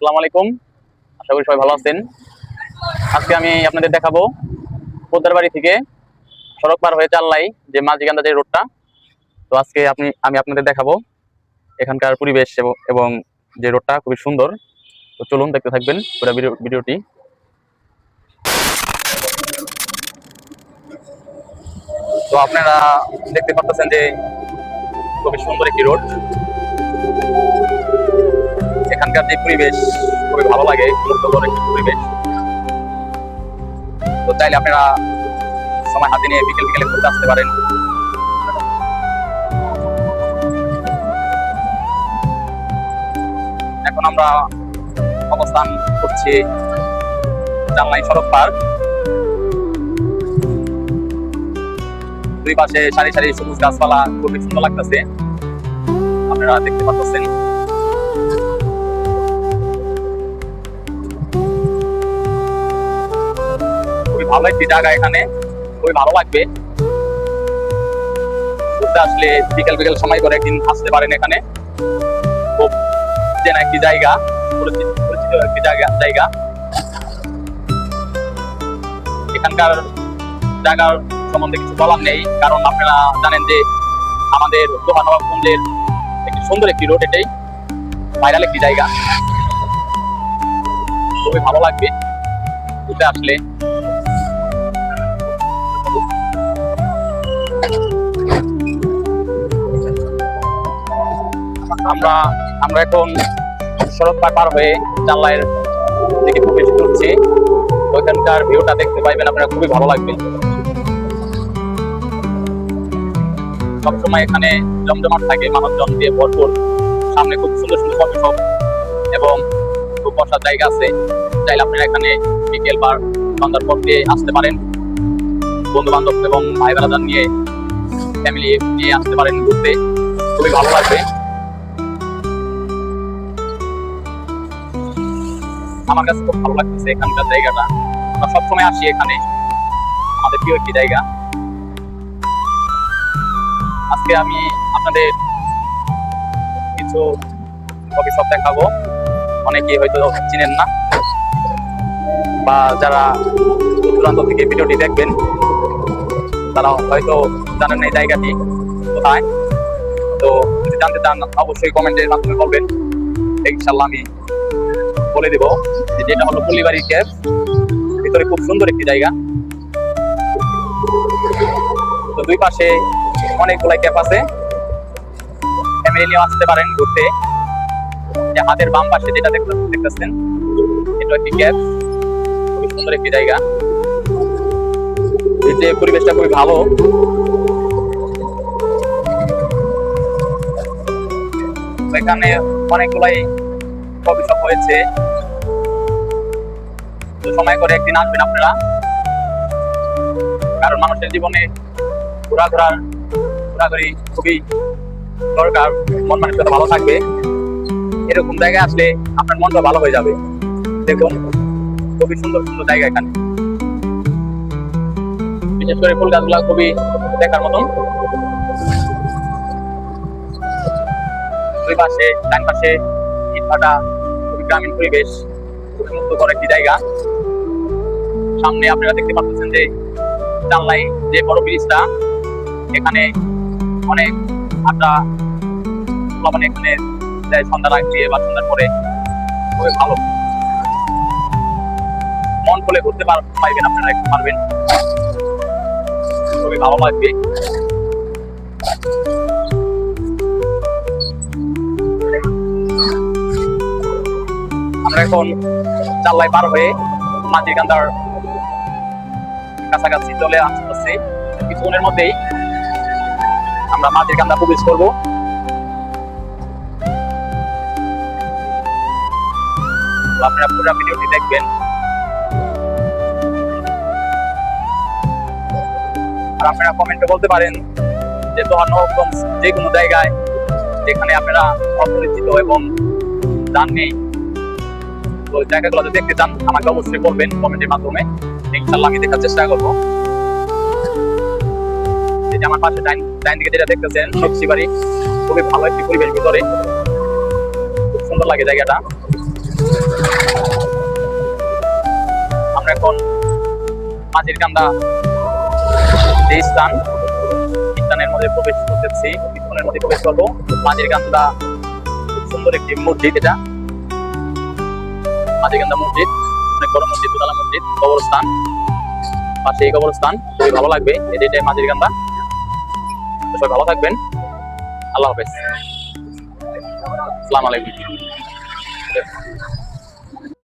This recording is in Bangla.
আসসালামু আলাইকুম। আশা করি সবাই ভালো আছেন। আজকে আমি আপনাদের দেখাবো পোদ্দার বাড়ি থেকে সড়ক পার হয়ে চাল্লাই যে মাঝিকান্দা যে রোডটা। তো আজকে আপনি, আমি আপনাদের দেখাবো এখানকার পরিবেশ এবং- যে রোডটা খুবই সুন্দর। তো চলুন দেখতে থাকবেন পুরো ভিডিও, ভিডিওটি। তো আপনারা দেখতে পাচ্ছেন যে খুবই সুন্দর একটি রোড। এখানকার যে পরিবেশ খুবই ভালো লাগে মুগ্ধকর একটি পরিবেশ। তো চাইলে আপনারা সময় হাতে নিয়ে বিকেল বিকেলে ঘুরতে আসতে পারেন। এখন আমরা অবস্থান করছি জানলাই সড়ক পার্ক দুই পাশে সারি সারি সবুজ গাছপালা, খুবই সুন্দর লাগতেছে। আপনারা দেখতে পাচ্ছেন। ভালো একটি জায়গা এখানে। খুবই ভালো লাগবে। ঘুরতে আসলে বিকেল বিকেল সময় করে একদিন আসতে পারেন এখানে। খুব চেনা একটি জায়গা, পরিচিত একটি জায়গা জায়গা। এখানকার জায়গার সম্বন্ধে কিছু বলার নেই, কারণ আপনারা জানেন যে আমাদের দোহানবাবগঞ্জের একটি সুন্দর একটি রোড এটাই, ভাইরাল একটি জায়গা। খুবই ভালো লাগবে। ঘুরতে আসলে আমরা আমরা এখন সড়ক পার হয়ে জানলার দিকে প্রবেশ করছি। ওইখানকার ভিউটা দেখতে পাইবেন, আপনারা খুবই ভালো লাগবে। সবসময় এখানে জমজমাট থাকে, মানুষজন দিয়ে ভরপুর। সামনে খুব সুন্দর সুন্দর কফি শপ এবং খুব বসার জায়গা আছে। চাইলে আপনারা এখানে বিকেল বা সন্ধ্যার পর দিয়ে আসতে পারেন। বন্ধু বান্ধব এবং ভাই বেড়াদার নিয়ে ফ্যামিলি নিয়ে আসতে পারেন ঘুরতে। খুবই ভালো লাগবে। আমার কাছে খুব ভালো লাগতেছে এখানকার জায়গাটা। আমরা সবসময় আসি এখানে। আমাদের প্রিয় একটি জায়গা। আজকে আমি আপনাদের কিছু কফি শপ দেখাবো। অনেকেই হয়তো চিনেন না। বা যারা দূর দূরান্ত থেকে ভিডিওটি দেখবেন, তারা হয়তো জানেন এই জায়গাটি কোথায়। তো যদি জানতে চান, অবশ্যই কমেন্টের মাধ্যমে বলবেন। ইনশাল্লাহ আমি বলে দেব যেটা হলো পল্লিবাড়ির ক্যাব। ভিতরে খুব সুন্দর একটি জায়গা। তো দুই পাশে অনেকগুলাই ক্যাব আছে। ফ্যামিলি নিয়ে আসতে পারেন ঘুরতে। যে হাতের বাম পাশে যেটা দেখতেছেন, এটা একটি ক্যাব। খুবই সুন্দর একটি জায়গা। এই যে পরিবেশটা খুবই ভালো। এখানে অনেকগুলাই কফি হয়েছে। সময় করে একদিন আসবেন আপনারা। কারণ মানুষের জীবনে ঘোরাঘোরার ঘোরাঘুরি খুবই দরকার। মন মানসিকতা ভালো থাকবে। এরকম জায়গায় আসলে আপনার মনটা ভালো হয়ে যাবে। দেখুন, খুবই সুন্দর সুন্দর জায়গা এখানে। বিশেষ করে ফুল গাছগুলা খুবই দেখার মতন। দুই পাশে, ডান পাশে ইটভাটা গ্রামীণ পরিবেশ, খুবই মুক্তকর একটি জায়গা। সামনে আপনারা দেখতে পাচ্ছেন যে জানলাই যে বড় ব্রিজটা, এখানে অনেক আড্ডা মানে এখানে যায় সন্ধ্যার আগ বা সন্ধ্যার পরে খুবই ভালো। মন খুলে ঘুরতে পার- পারবেন আপনারা পারবেন। খুবই ভালো লাগবে। এখন চাল্লাই পার হয়ে মাঝিকান্দার কাছাকাছি চলে আসতেছি। কিছুক্ষণের মধ্যেই আমরা মাঝির কান্দা প্রবেশ করব। আপনারা পুরো ভিডিওটি দেখবেন। আর আপনারা কমেন্টে বলতে পারেন যে তোমার নবগঞ্জ যে কোনো জায়গায় যেখানে আপনারা অপরিচিত এবং জাননি তো জায়গাগুলো যদি দেখতে চান, আমাকে অবশ্যই বলবেন কমেন্টের মাধ্যমে। ইনশাল্লাহ আমি দেখার চেষ্টা করব। আমার পাশে ডাইন ডাইন দিকে যেটা দেখতেছেন, সবজি বাড়ি। খুবই ভালো একটি পরিবেশ ভিতরে। খুব সুন্দর লাগে জায়গাটা। আমরা এখন মাঝির কান্দা যে স্থান স্থানের মধ্যে প্রবেশ করতেছি। মধ্যে প্রবেশ করব। মাঝির কান্দা, খুব সুন্দর একটি মসজিদ এটা। মাঝির কান্দা মসজিদ, অনেক বড় মসজিদ দোতলা মসজিদ, কবরস্থান। পাশে এই কবরস্থান, খুবই ভালো লাগবে এটাই মাঝির কান্দা তো সবাই ভালো থাকবেন। আল্লাহ হাফেজ। আসসালামু